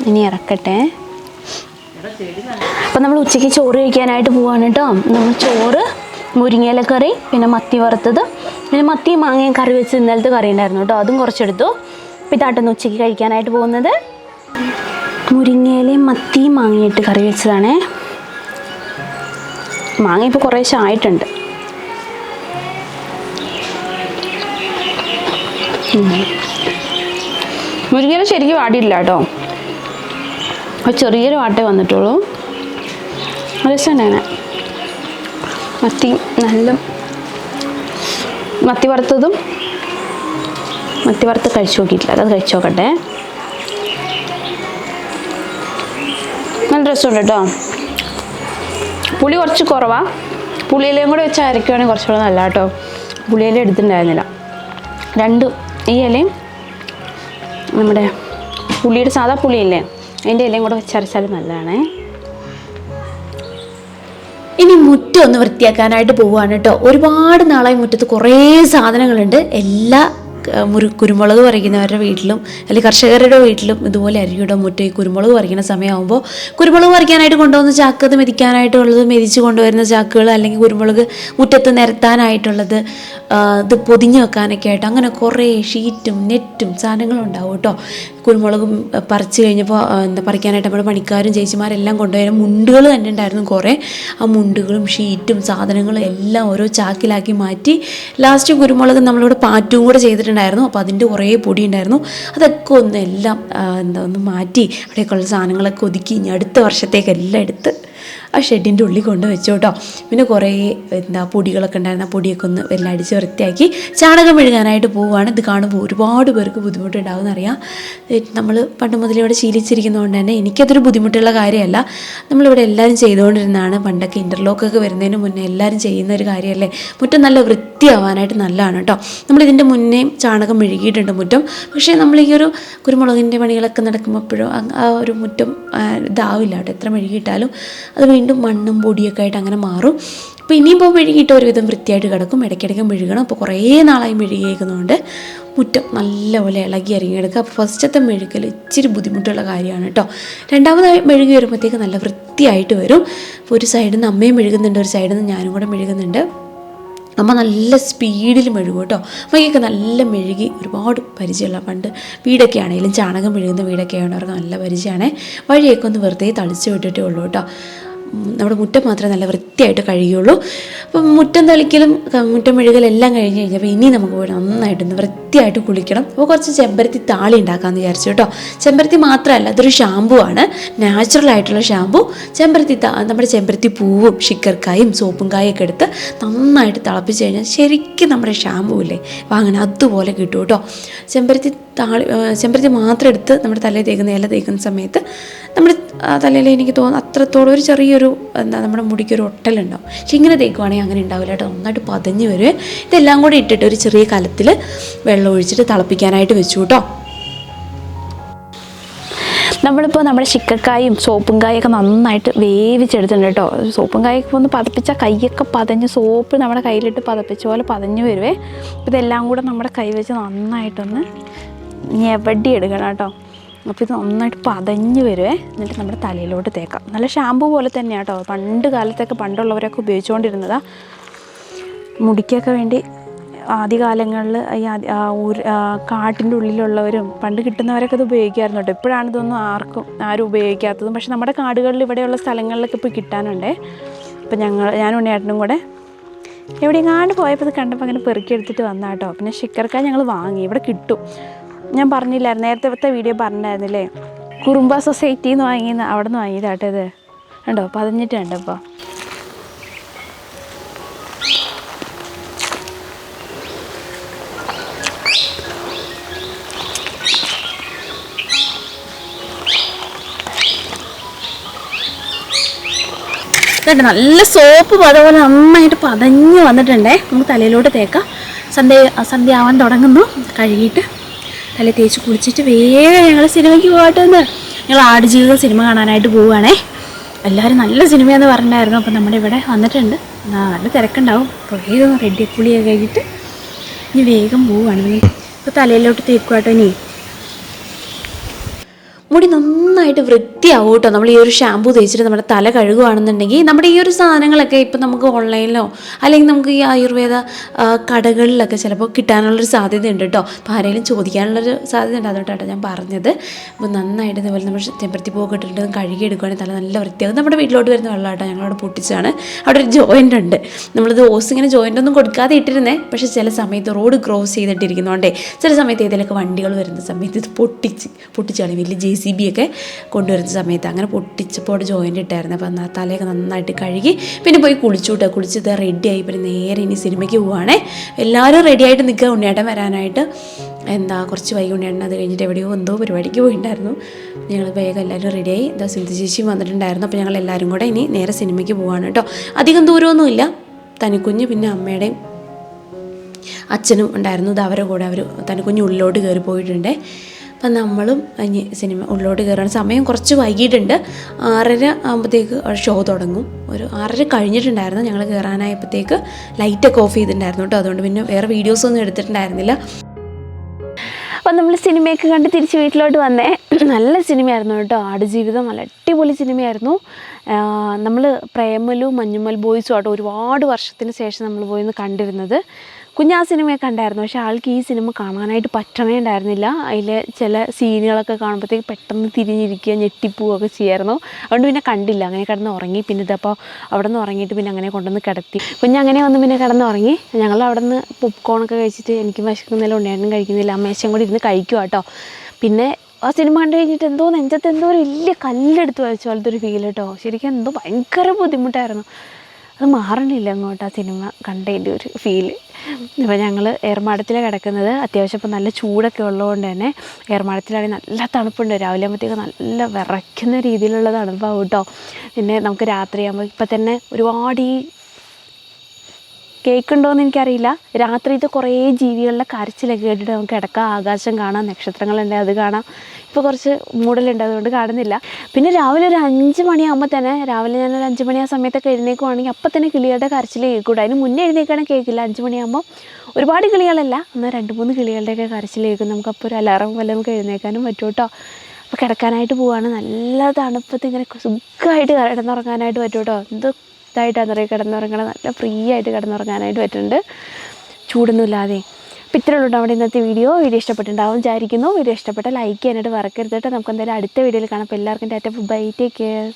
ഇനി ഇറക്കട്ടെ. അപ്പം നമ്മൾ ഉച്ചയ്ക്ക് ചോറ് കഴിക്കാനായിട്ട് പോവാണ് കേട്ടോ നമ്മൾ ചോറ് മുരിങ്ങയില കറി പിന്നെ മത്തി വറുത്തത്. പിന്നെ മത്തി മാങ്ങയും കറി വെച്ച് ഇന്നലത്തെ കറി ഉണ്ടായിരുന്നു കേട്ടോ അതും കുറച്ചെടുത്തു. പിന്നെ ഇതാട്ടെന്ന് ഉച്ചയ്ക്ക് കഴിക്കാനായിട്ട് പോകുന്നത്. മുരിങ്ങയിലയും മത്തിയും മാങ്ങയിട്ട് കറി വെച്ചതാണേ. മാങ്ങ ഇപ്പോൾ കുറേശ്ശെ ആയിട്ടുണ്ട്. മുരിങ്ങയില ശരിക്കും വാടിയില്ല കേട്ടോ. അപ്പോൾ ചെറിയൊരു വാട്ടേ വന്നിട്ടുള്ളൂ. രസമാണ് മത്തി നല്ല മത്തി വറുത്തതും മത്തി വറുത്ത് കഴിച്ചു നോക്കിയിട്ടില്ല. അത് കഴിച്ചു നോക്കട്ടെ. നല്ല രസമുണ്ട് കേട്ടോ. പുളി കുറച്ച് കുറവാണ് പുളിയിലയും കൂടെ വെച്ച് അരയ്ക്കുവാണെങ്കിൽ കുറച്ചുകൂടെ നല്ല കേട്ടോ. പുളിയില എടുത്തിട്ടുണ്ടായിരുന്നില്ല. രണ്ട് ഈ ഇലയും നമ്മുടെ പുളിയുടെ സാധാ പുളിയില്ലേ അതിന്റെ ഇലയും കൂടെ വെച്ചരച്ചാൽ നല്ലതാണേ. ഇനി മുറ്റം ഒന്ന് വൃത്തിയാക്കാനായിട്ട് പോവുകയാണ് കേട്ടോ. ഒരുപാട് നാളായി മുറ്റത്ത് കുറേ സാധനങ്ങളുണ്ട്. എല്ലാ മുരു കുരുമുളക് പറിക്കുന്നവരുടെ വീട്ടിലും അല്ലെങ്കിൽ കർഷകരുടെ വീട്ടിലും ഇതുപോലെ അരിയുടെ മുറ്റം ഈ കുരുമുളക് പറിക്കുന്ന സമയമാകുമ്പോൾ കുരുമുളക് പറിക്കാനായിട്ട് കൊണ്ടുവന്ന ചാക്ക് അത് മെതിക്കാനായിട്ടുള്ളത് മെതിച്ച് കൊണ്ടുവരുന്ന ചാക്കുകൾ അല്ലെങ്കിൽ കുരുമുളക് മുറ്റത്ത് നിരത്താനായിട്ടുള്ളത് ഇത് പൊതിഞ്ഞ് വെക്കാനൊക്കെ ആയിട്ട് അങ്ങനെ കുറേ ഷീറ്റും നെറ്റും സാധനങ്ങളും ഉണ്ടാവും കേട്ടോ. കുരുമുളകും പറിച്ച് കഴിഞ്ഞപ്പോൾ എന്താ പറിക്കാനായിട്ട് നമ്മുടെ പണിക്കാരും ചേച്ചിമാരെല്ലാം കൊണ്ടുവരാൻ മുണ്ടുകൾ തന്നെ ഉണ്ടായിരുന്നു കുറേ. ആ മുണ്ടുകളും ഷീറ്റും സാധനങ്ങളും എല്ലാം ഓരോ ചാക്കിലാക്കി മാറ്റി ലാസ്റ്റ് കുരുമുളക് നമ്മളിവിടെ പാറ്റും കൂടെ ചെയ്തിട്ടുണ്ടായിരുന്നു. അപ്പോൾ അതിന്റെ കുറേ പൊടി ഉണ്ടായിരുന്നു. അതൊക്കെ ഒന്ന് എല്ലാം എന്താ ഒന്ന് മാറ്റി അവിടെയൊക്കെയുള്ള സാധനങ്ങളൊക്കെ ഒതുക്കി ഇനി അടുത്ത വർഷത്തേക്ക് എല്ലാം എടുത്ത് ആ ഷെഡിന്റെ ഉള്ളിൽ കൊണ്ട് വെച്ചു കേട്ടോ പിന്നെ കുറേ എന്താ പൊടികളൊക്കെ ഉണ്ടായിരുന്ന പൊടിയൊക്കെ ഒന്ന് എല്ലാം അടിച്ച് വൃത്തിയാക്കി ചാണകം മെഴുകാനായിട്ട് പോവുകയാണ്. ഇത് കാണുമ്പോൾ ഒരുപാട് പേർക്ക് ബുദ്ധിമുട്ടുണ്ടാവും എന്നറിയാം. നമ്മൾ പണ്ട് മുതലേ ഇവിടെ ശീലിച്ചിരിക്കുന്നതുകൊണ്ട് തന്നെ എനിക്കതൊരു ബുദ്ധിമുട്ടുള്ള കാര്യമല്ല. നമ്മളിവിടെ എല്ലാവരും ചെയ്തുകൊണ്ടിരുന്നതാണ്. പണ്ടൊക്കെ ഇന്റർലോക്കൊക്കെ വരുന്നതിന് മുന്നേ എല്ലാവരും ചെയ്യുന്ന ഒരു കാര്യമല്ലേ? മുറ്റം നല്ല വൃത്തിയാവാനായിട്ട് നല്ലതാണ് കേട്ടോ. നമ്മളിതിന്റെ മുന്നേ ചാണകം മെഴുകിയിട്ടുണ്ട് മുറ്റം. പക്ഷേ നമ്മൾ ഈ ഒരു കുരുമുളകിന്റെ പണികളൊക്കെ നടക്കുമ്പോഴോ ആ ഒരു മുറ്റം ഇതാവില്ല കേട്ടോ. എത്ര മെഴുകിയിട്ടാലും അത് വീണ്ടും മണ്ണും പൊടിയൊക്കെ ആയിട്ട് അങ്ങനെ മാറും. അപ്പോൾ ഇനിയിപ്പോൾ മെഴുകിയിട്ട് ഒരുവിധം വൃത്തിയായിട്ട് കിടക്കും. ഇടയ്ക്കിടയ്ക്ക് മെഴുകണം. അപ്പോൾ കുറേ നാളായി മെഴുകിയേക്കുന്നതുകൊണ്ട് മുറ്റം നല്ലപോലെ ഇളകി ഇറങ്ങിയെടുക്കുക അപ്പോൾ ഫസ്റ്റത്തെ മെഴുകൽ ഇച്ചിരി ബുദ്ധിമുട്ടുള്ള കാര്യമാണ് കേട്ടോ. രണ്ടാമതായി മെഴുകി വരുമ്പോഴത്തേക്ക് നല്ല വൃത്തിയായിട്ട് വരും. അപ്പോൾ ഒരു സൈഡിൽ നിന്ന് അമ്മയും മെഴുകുന്നുണ്ട് ഒരു സൈഡിൽ നിന്ന് ഞാനും കൂടെ മെഴുകുന്നുണ്ട്. അമ്മ നല്ല സ്പീഡിൽ മെഴുകും കേട്ടോ. അമ്മയ്ക്കൊക്കെ നല്ല മെഴുകി ഒരുപാട് പരിചയമുള്ള പണ്ട് വീടൊക്കെ ആണെങ്കിലും ചാണകം മെഴുകുന്ന വീടൊക്കെ ആയവർക്ക് നല്ല പരിചയമാണ്. വഴിയൊക്കെ ഒന്ന് വെറുതെ തളിച്ച് വിട്ടിട്ടേ ഉള്ളൂ കേട്ടോ. നമ്മുടെ മുറ്റം മാത്രമേ നല്ല വൃത്തിയായിട്ട് കഴിയുള്ളൂ. അപ്പം മുറ്റം തളിക്കലും മുറ്റം മുറ്റം മെഴുകലെല്ലാം കഴിഞ്ഞ് കഴിഞ്ഞപ്പോൾ ഇനി നമുക്ക് പോയി നന്നായിട്ടൊന്ന് വൃത്തിയായിട്ട് കുളിക്കണം. അപ്പോൾ കുറച്ച് ചെമ്പരത്തി താളി ഉണ്ടാക്കാമെന്ന് വിചാരിച്ചു കേട്ടോ. ചെമ്പരത്തി മാത്രമല്ല അതൊരു ഷാമ്പു ആണ്. നാച്ചുറൽ ആയിട്ടുള്ള ഷാമ്പു ചെമ്പരത്തി നമ്മുടെ ചെമ്പരത്തി പൂവും ഷിക്കർക്കായും സോപ്പും കായൊക്കെ എടുത്ത് നന്നായിട്ട് തിളപ്പിച്ച് കഴിഞ്ഞാൽ ശരിക്കും നമ്മുടെ ഷാമ്പു ഇല്ലേ വാങ്ങണം അതുപോലെ കിട്ടും കേട്ടോ. ചെമ്പരത്തി താളി ചെമ്പരത്തി മാത്രം എടുത്ത് നമ്മുടെ തലയിൽ തേക്കുന്ന ഇല തേക്കുന്ന സമയത്ത് നമ്മുടെ തലയിൽ എനിക്ക് തോന്നുന്നു അത്രത്തോളം ഒരു ചെറിയൊരു എന്താ നമ്മുടെ മുടിക്കൊരു ഒട്ടലുണ്ടാവും. പക്ഷെ ഇങ്ങനെ തേക്കുവാണെങ്കിൽ അങ്ങനെ ഉണ്ടാവില്ല കേട്ടോ. നന്നായിട്ട് പതഞ്ഞ് വരുവേ ഇതെല്ലാം കൂടി ഇട്ടിട്ട് ഒരു ചെറിയ കലത്തിൽ വെള്ളം ഒഴിച്ചിട്ട് തിളപ്പിക്കാനായിട്ട് വെച്ചു കേട്ടോ. നമ്മളിപ്പോൾ നമ്മുടെ ചിക്കക്കായും സോപ്പും കായൊക്കെ നന്നായിട്ട് വേവിച്ചെടുത്തിട്ടുണ്ട് കേട്ടോ. സോപ്പും കായൊക്കെ ഒന്ന് പതപ്പിച്ചാൽ കൈയൊക്കെ പതഞ്ഞ് സോപ്പ് നമ്മുടെ കയ്യിലിട്ട് പതപ്പിച്ച പോലെ പതഞ്ഞു വരുവേ. ഇതെല്ലാം കൂടെ നമ്മുടെ കൈ വെച്ച് നന്നായിട്ടൊന്ന് ഞെവടി എടുക്കണം കേട്ടോ. അപ്പോൾ ഇത് നന്നായിട്ട് പതഞ്ഞ് വരുവേ. എന്നിട്ട് നമ്മുടെ തലയിലോട്ട് തേക്കാം. നല്ല ഷാമ്പു പോലെ തന്നെയാണ് കേട്ടോ പണ്ട് കാലത്തൊക്കെ പണ്ടുള്ളവരൊക്കെ ഉപയോഗിച്ചുകൊണ്ടിരുന്നതാണ് മുടിക്കൊക്കെ വേണ്ടി ആദ്യകാലങ്ങളിൽ ഈ കാട്ടിന്റെ ഉള്ളിലുള്ളവരും പണ്ട് കിട്ടുന്നവരൊക്കെ ഇത് ഉപയോഗിക്കായിരുന്നു കേട്ടോ ഇപ്പോഴാണ് ഇതൊന്നും ആർക്കും ആരും ഉപയോഗിക്കാത്തതും. പക്ഷേ നമ്മുടെ കാടുകളിൽ ഇവിടെയുള്ള സ്ഥലങ്ങളിലൊക്കെ ഇപ്പോൾ കിട്ടാനുണ്ടേ. അപ്പോൾ ഞങ്ങൾ ഞാനും ഉണ്ണിയേട്ടനും കൂടെ എവിടെയെങ്ങാണ്ട് പോയപ്പോൾ ഇത് കണ്ടപ്പോൾ അങ്ങനെ പെറുക്കി എടുത്തിട്ട് വന്നാ കേട്ടോ പിന്നെ ഷിക്കർക്കായ ഞങ്ങൾ വാങ്ങി. ഇവിടെ കിട്ടും. ഞാൻ പറഞ്ഞില്ലായിരുന്നു. നേരത്തെ വീഡിയോ പറഞ്ഞിട്ടുണ്ടായിരുന്നില്ലേ കുറുമ്പ സൊസൈറ്റിയിൽ നിന്ന് വാങ്ങിയെന്ന് അവിടെ നിന്ന് വാങ്ങിയതാട്ടോ ഇത്. ഉണ്ടോ പതിഞ്ഞിട്ട് കണ്ടോ അപ്പോൾ നല്ല സോപ്പ് അതുപോലെ നന്നായിട്ട് പതഞ്ഞ് വന്നിട്ടുണ്ടേ. നമുക്ക് തലയിലോട്ട് തേക്കാം. സന്ധ്യ സന്ധ്യ ആവാൻ തുടങ്ങുന്നു. കഴുകിയിട്ട്. തല തേച്ച് കുളിച്ചിട്ട് വേഗം ഞങ്ങൾ സിനിമയ്ക്ക് പോകട്ടെന്ന്. ഞങ്ങൾ ആടുജീവിതം സിനിമ കാണാനായിട്ട് പോവുകയാണേ എല്ലാവരും നല്ല സിനിമയെന്ന് പറഞ്ഞിട്ടുണ്ടായിരുന്നു. അപ്പം നമ്മുടെ ഇവിടെ വന്നിട്ടുണ്ട്. നല്ല തിരക്കുണ്ടാവും. അപ്പോൾ വേഗം റെഡി കുളിയൊക്കെ കഴിഞ്ഞിട്ട് ഇനി വേഗം പോവുകയാണ് ഇപ്പോൾ തലയിലോട്ട് തേക്കുവാട്ടോ ഇനി. മുടി നന്നായിട്ട് വൃത്തിയാവും കേട്ടോ. നമ്മൾ ഈ ഒരു ഷാമ്പു തേച്ചിട്ട് നമ്മുടെ തല കഴുകുകയാണെന്നുണ്ടെങ്കിൽ നമ്മുടെ ഈ ഒരു സാധനങ്ങളൊക്കെ ഇപ്പം നമുക്ക് ഓൺലൈനിലോ അല്ലെങ്കിൽ നമുക്ക് ഈ ആയുർവേദ കടകളിലൊക്കെ ചിലപ്പോൾ കിട്ടാനുള്ളൊരു സാധ്യതയുണ്ട് കേട്ടോ. അപ്പോൾ ആരെങ്കിലും ചോദിക്കാനുള്ളൊരു സാധ്യത ഉണ്ട് അതുകൊണ്ടാട്ടോ ഞാൻ പറഞ്ഞത്. അപ്പോൾ നന്നായിട്ട് ഇതുപോലെ നമ്മൾ ചെമ്പരത്തി പൂവൊക്കെ ഇട്ടിട്ട് കഴുകി എടുക്കുകയാണെങ്കിൽ തല നല്ല വൃത്തിയാകും നമ്മുടെ വീട്ടിലോട്ട് വരുന്ന വെള്ളം കേട്ടോ ഞങ്ങളവിടെ പൊട്ടിച്ചാണ് അവിടെ ഒരു ജോയിന്റ് ഉണ്ട്. നമ്മളിത് ഓസ് ഇങ്ങനെ ജോയിന്റ് ഒന്നും കൊടുക്കാതെ ഇട്ടിരുന്നേ പക്ഷേ ചില സമയത്ത് റോഡ് ക്രോസ് ചെയ്തിട്ടിരിക്കുന്നതുകൊണ്ടേ ചില സമയത്ത് ഏതെങ്കിലുമൊക്കെ വണ്ടികൾ വരുന്ന സമയത്ത് ഇത് പൊട്ടിച്ച് പൊട്ടിച്ചാണ് വലിയ ജെ സി ബി ഒക്കെ കൊണ്ടുവരുന്ന സമയത്ത് അങ്ങനെ പൊട്ടിച്ചപ്പോൾ അവിടെ ജോയിന്റ് ഇട്ടായിരുന്നു. എന്നാൽ തലയൊക്കെ നന്നായിട്ട് കഴുകി പിന്നെ പോയി കുളിച്ചു കേട്ടോ കുളിച്ചത് റെഡിയായി പിന്നെ നേരെ ഇനി സിനിമയ്ക്ക് പോവുകയാണേ എല്ലാവരും റെഡിയായിട്ട് നിൽക്കുക. ഉണ്ണിയേട്ടൻ വരാനായിട്ട് എന്താ കുറച്ച് വൈകി ഉണ്ണിയേട്ടൻ അത് കഴിഞ്ഞിട്ട് എവിടെയോ എന്തോ പരിപാടിക്ക് പോയിട്ടുണ്ടായിരുന്നു ഞങ്ങൾ വേഗം എല്ലാവരും റെഡിയായി എന്താ സിന്ധു ചേച്ചിയും വന്നിട്ടുണ്ടായിരുന്നു. അപ്പോൾ ഞങ്ങൾ എല്ലാവരും കൂടെ ഇനി നേരെ സിനിമയ്ക്ക് പോവാണ് കേട്ടോ. അധികം ദൂരമൊന്നുമില്ല തനിക്കുഞ്ഞ് പിന്നെ അമ്മയുടെയും അച്ഛനും ഉണ്ടായിരുന്നു. ഇത് അവരുടെ കൂടെ. അവർ തനിക്കുഞ്ഞ് ഉള്ളിലോട്ട് കയറി പോയിട്ടുണ്ട്. അപ്പം നമ്മളും ഇനി സിനിമ ഉള്ളിലോട്ട് കയറാൻ സമയം കുറച്ച് വൈകിട്ടുണ്ട് ആറര ആകുമ്പോഴത്തേക്ക് ഷോ തുടങ്ങും. ഒരു ആറര കഴിഞ്ഞിട്ടുണ്ടായിരുന്നു ഞങ്ങൾ കയറാനായപ്പോഴത്തേക്ക് ലൈറ്റൊക്കെ ഓഫ് ചെയ്തിട്ടുണ്ടായിരുന്നു കേട്ടോ. അതുകൊണ്ട് പിന്നെ വേറെ വീഡിയോസൊന്നും എടുത്തിട്ടുണ്ടായിരുന്നില്ല. അപ്പം നമ്മൾ സിനിമയൊക്കെ കണ്ട് തിരിച്ച് വീട്ടിലോട്ട് വന്നേ. നല്ല സിനിമയായിരുന്നു കേട്ടോ. ആടുജീവിതം നല്ല അടിപൊളി സിനിമയായിരുന്നു. നമ്മൾ പ്രേമലും മഞ്ഞുമൽ ബോയ്സും ആട്ടോ ഒരുപാട് വർഷത്തിന് ശേഷം നമ്മൾ പോയി കണ്ടിരുന്നത്. കുഞ്ഞാ സിനിമയൊക്കെ കണ്ടായിരുന്നു. പക്ഷേ ആൾക്ക് ഈ സിനിമ കാണാനായിട്ട് പറ്റണേ ഉണ്ടായിരുന്നില്ല. അതിൽ ചില സീനുകളൊക്കെ കാണുമ്പോഴത്തേക്ക് പെട്ടെന്ന് തിരിഞ്ഞിരിക്കുക ഞെട്ടിപ്പോവുകയൊക്കെ ചെയ്യായിരുന്നു. അതുകൊണ്ട് പിന്നെ കണ്ടില്ല. അങ്ങനെ കിടന്ന് ഉറങ്ങി. പിന്നെ ഇതപ്പോൾ അവിടെ നിന്ന് ഉറങ്ങിയിട്ട് പിന്നെ അങ്ങനെ കൊണ്ടുവന്ന് കിടത്തി. കുഞ്ഞ് അങ്ങനെ വന്ന് പിന്നെ കിടന്ന് ഉറങ്ങി. ഞങ്ങൾ അവിടെ നിന്ന് പോപ്കോണൊക്കെ കഴിച്ചിട്ട് എനിക്ക് വിശക്കുന്നില്ല ഉണ്ടായിരുന്നു കഴിക്കുന്നില്ല. അമ്മേശം കൂടി ഇരുന്ന് കഴിക്കുക കേട്ടോ. പിന്നെ ആ സിനിമ കണ്ടു കഴിഞ്ഞിട്ട് എന്തോ നെഞ്ചത്ത് എന്തോ ഒരു വലിയ കല്ലെടുത്ത് വരച്ച പോലത്തെ ഒരു ഫീൽ കേട്ടോ. ശരിക്കും എന്തോ ഭയങ്കര ബുദ്ധിമുട്ടായിരുന്നു. അത് മാറണില്ല അങ്ങോട്ട് ആ സിനിമ കണ്ടതിന്റെ ഒരു ഫീൽ അപ്പോൾ ഞങ്ങൾ ഏർമാടത്തിലാണ് കിടക്കുന്നത്. അത്യാവശ്യം ഇപ്പോൾ നല്ല ചൂടൊക്കെ ഉള്ളതുകൊണ്ട് തന്നെ ഏർമാടത്തിലാണെങ്കിൽ നല്ല തണുപ്പുണ്ട്. രാവിലെ ആകുമ്പോഴത്തേക്ക് നല്ല വിറയ്ക്കുന്ന രീതിയിലുള്ള തണുപ്പാവും കേട്ടോ പിന്നെ നമുക്ക് രാത്രിയാകുമ്പോൾ ഇപ്പം തന്നെ ഒരുപാട് ഈ കേൾക്കുന്നുണ്ടോയെന്ന് എനിക്കറിയില്ല. രാത്രി ഇത് കുറേ ജീവികളുടെ കരച്ചിലൊക്കെ കേട്ടിട്ട് നമുക്ക് കിടക്കാം. ആകാശം കാണാം നക്ഷത്രങ്ങളുണ്ട് അത് കാണാം. ഇപ്പോൾ കുറച്ച് മൂടലുണ്ട് അതുകൊണ്ട് കാണുന്നില്ല. പിന്നെ രാവിലെ ഒരു അഞ്ച് മണിയാകുമ്പോൾ തന്നെ രാവിലെ ഞാൻ ഒരു അഞ്ച് മണി ആ സമയത്തൊക്കെ എഴുന്നേക്കുവാണെങ്കിൽ അപ്പം തന്നെ കിളികളുടെ കരച്ചിൽ കേൾക്കൂടാ. അതിന് മുന്നേ എഴുന്നേക്കാണെങ്കിൽ കേൾക്കില്ല. അഞ്ച് മണിയാകുമ്പോൾ ഒരുപാട് കിളികളല്ല എന്നാൽ രണ്ട് മൂന്ന് കിളികളുടെയൊക്കെ കരച്ചിൽ കേൾക്കും. നമുക്കപ്പോൾ ഒരു അലാറം വല്ലതും നമുക്ക് എഴുന്നേക്കാനും പറ്റും കേട്ടോ. അപ്പോൾ കിടക്കാനായിട്ട് പോവാണ്. നല്ല തണുപ്പത്ത് ഇങ്ങനെ സുഖമായിട്ട് കിടന്നുറങ്ങാനായിട്ട് പറ്റും കേട്ടോ. എന്ത് ഇതായിട്ടാണ് അറിയാം കിടന്നുറങ്ങണം. നല്ല ഫ്രീ ആയിട്ട് കിടന്നുറങ്ങാനായിട്ട് പറ്റുന്നുണ്ട്. ചൂടൊന്നുമില്ലാതെ. അപ്പോൾ ഇത്രയേ ഉള്ളൂ നമ്മുടെ ഇന്നത്തെ വീഡിയോ. വീഡിയോ ഇഷ്ടപ്പെട്ടിട്ടുണ്ടാവും വിചാരിക്കുന്നു. വീഡിയോ ഇഷ്ടപ്പെട്ട ലൈക്ക് ചെയ്യാനായിട്ട് മറക്കരുത് കേട്ടോ. നമുക്ക് എന്തായാലും അടുത്ത വീഡിയോയിൽ കാണാം. അപ്പോൾ എല്ലാവർക്കും ടാറ്റ ബൈ ടേക്ക് കെയർ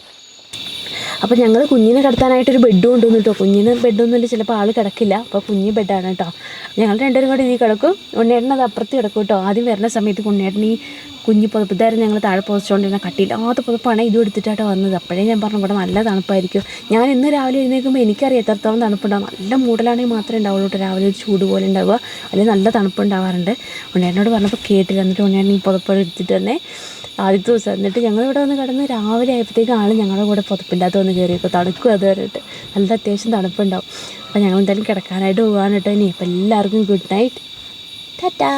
അപ്പോൾ ഞങ്ങൾ കുഞ്ഞിനെ കിടത്താനായിട്ടൊരു ബെഡ് കൊണ്ടുവന്നു കേട്ടോ. കുഞ്ഞിന് ബെഡൊന്നുമില്ല ചിലപ്പോൾ ആൾ കിടക്കില്ല. അപ്പോൾ കുഞ്ഞ് ബെഡാണ് കേട്ടോ. ഞങ്ങൾ രണ്ടുപേരും കൂടി ഇതിൽ കിടക്കും. ഉണ്ണേട്ടൻ അത് അപ്പുറത്ത് കിടക്കും കേട്ടോ. ആദ്യം വരുന്ന സമയത്ത് ഉണ്ണേട്ടൻ ഈ കുഞ്ഞ് പുതപ്പിതാരം ഞങ്ങൾ താഴെ പുതച്ചുകൊണ്ടിരുന്ന കട്ടിയില്ലാത്ത പുതപ്പാണ് ഇതും എടുത്തിട്ടാട്ടോ വന്നത്. അപ്പോഴേ ഞാൻ പറഞ്ഞു ഇവിടെ നല്ല തണുപ്പായിരിക്കും. ഞാൻ ഇന്ന് രാവിലെ എഴുന്നേൽക്കുമ്പോൾ എനിക്കറിയാം എത്രത്തോളം തണുപ്പുണ്ടാവും. നല്ല മൂടലാണെങ്കിൽ മാത്രമേ ഉണ്ടാവുള്ളൂ രാവിലെ ഒരു ചൂട് പോലെ ഉണ്ടാവുക. അല്ലെങ്കിൽ നല്ല തണുപ്പുണ്ടാവാറുണ്ട്. ഉണ്ണേനോട് പറഞ്ഞപ്പോൾ കേട്ടില്ല. എന്നിട്ട് ഉണ്ണേട്ടൻ ഈ പുതപ്പ് എടുത്തിട്ട് തന്നെ ആദ്യത്തെ ദിവസം എന്നിട്ട് ഞങ്ങൾ ഇവിടെ വന്ന് കിടന്ന് രാവിലെ ആയപ്പോഴത്തേക്ക് ആൾ ഞങ്ങളുടെ കൂടെ പുതപ്പില്ലാത്ത വന്ന് കയറിയപ്പോൾ തണുക്കും അത് നല്ല അത്യാവശ്യം തണുപ്പുണ്ടാവും. അപ്പോൾ ഞങ്ങൾ എന്തായാലും കിടക്കാനായിട്ട് പോകാൻ കേട്ടോ ഇനി. അപ്പോൾ എല്ലാവർക്കും ഗുഡ് നൈറ്റ് ടാറ്റാ.